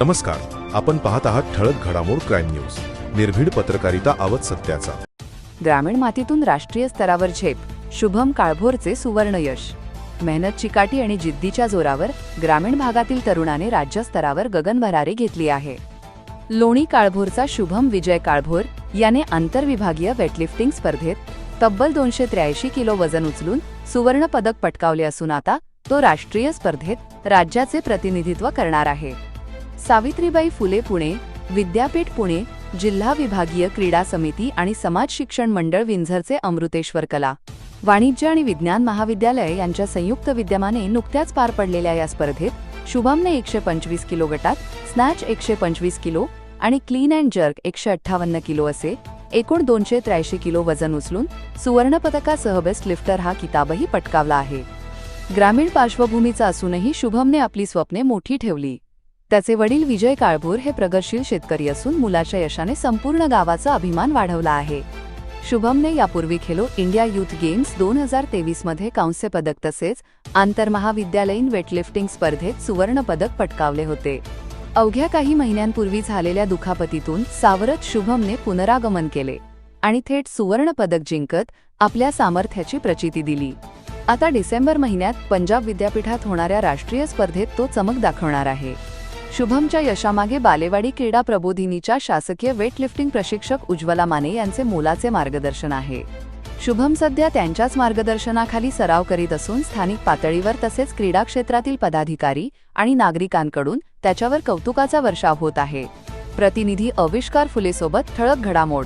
नमस्कार आपण पाहत आहात ठळक घडामोड क्राईम न्यूज. निर्भीड पत्रकारिता आवत सत्याचा. ग्रामीण मातीतून राष्ट्रीय स्तरावर झेप शुभम काळभोरचे सुवर्ण यश. मेहनत चिकाटी आणि जिद्दीच्या जोरावर ग्रामीण भागातील तरुणाने राज्यस्तरावर गगनभरारी घेतली आहे. लोणी काळभोरचा शुभम विजय काळभोर याने आंतरविभागीय वेटलिफ्टिंग स्पर्धेत तब्बल दोनशे त्र्याऐंशी किलो वजन उचलून सुवर्ण पदक पटकावले असून आता तो राष्ट्रीय स्पर्धेत राज्याचे प्रतिनिधित्व करणार आहे. सावित्रीबाई फुले पुणे विद्यापीठ पुणे जिल्हा विभागीय क्रीडा समिती आणि समाज शिक्षण मंडळ विंझरचे अमृतेश्वर कला. वाणिज्य आणि विज्ञान महाविद्यालय यांच्या संयुक्त विद्यमाने नुकत्याच पार पडलेल्या या स्पर्धेत शुभमने एकशे पंचवीस किलो गटात स्नॅच एकशे पंचवीस किलो आणि क्लीन अँड जर्क एकशे अठ्ठावन्न किलो असे एकूण दोनशे त्र्याऐंशी किलो वजन उचलून सुवर्णपदकासह बेस्ट लिफ्टर हा किताबही पटकावला आहे. ग्रामीण पार्श्वभूमीचा असूनही शुभमने आपली स्वप्ने मोठी ठेवली. त्याचे वडील विजय काळभोर हे प्रगतशील शेतकरी असून मुलाच्या यशाने संपूर्ण गावाचा अभिमान वाढवला आहे. शुभमने यापूर्वी खेलो इंडिया युथ गेम्स दोन हजार तेवीसमध्ये कांस्य पदक तसेच आंतरमहाविद्यालयीन वेटलिफ्टिंग स्पर्धेत सुवर्ण पदक पटकावले होते. अवघ्या काही महिन्यांपूर्वी झालेल्या दुखापतीतून सावरत शुभमने पुनरागमन केले आणि थेट सुवर्ण पदक जिंकत आपल्या सामर्थ्याची प्रचिती दिली. आता डिसेंबर महिन्यात पंजाब विद्यापीठात होणाऱ्या राष्ट्रीय स्पर्धेत तो चमक दाखवणार आहे. शुभमच्या यशामागे बालेवाडी क्रीडा प्रबोधिनीच्या शासकीय वेटलिफ्टिंग प्रशिक्षक उज्ज्वला माने यांचे मोलाचे मार्गदर्शन आहे. शुभम सध्या त्यांच्याच मार्गदर्शनाखाली सराव करीत असून स्थानिक पातळीवर तसेच क्रीडा क्षेत्रातील पदाधिकारी आणि नागरिकांकडून त्याच्यावर कौतुकाचा वर्षाव होत आहे. प्रतिनिधी अविष्कार फुलेसोबत ठळक घडामोड.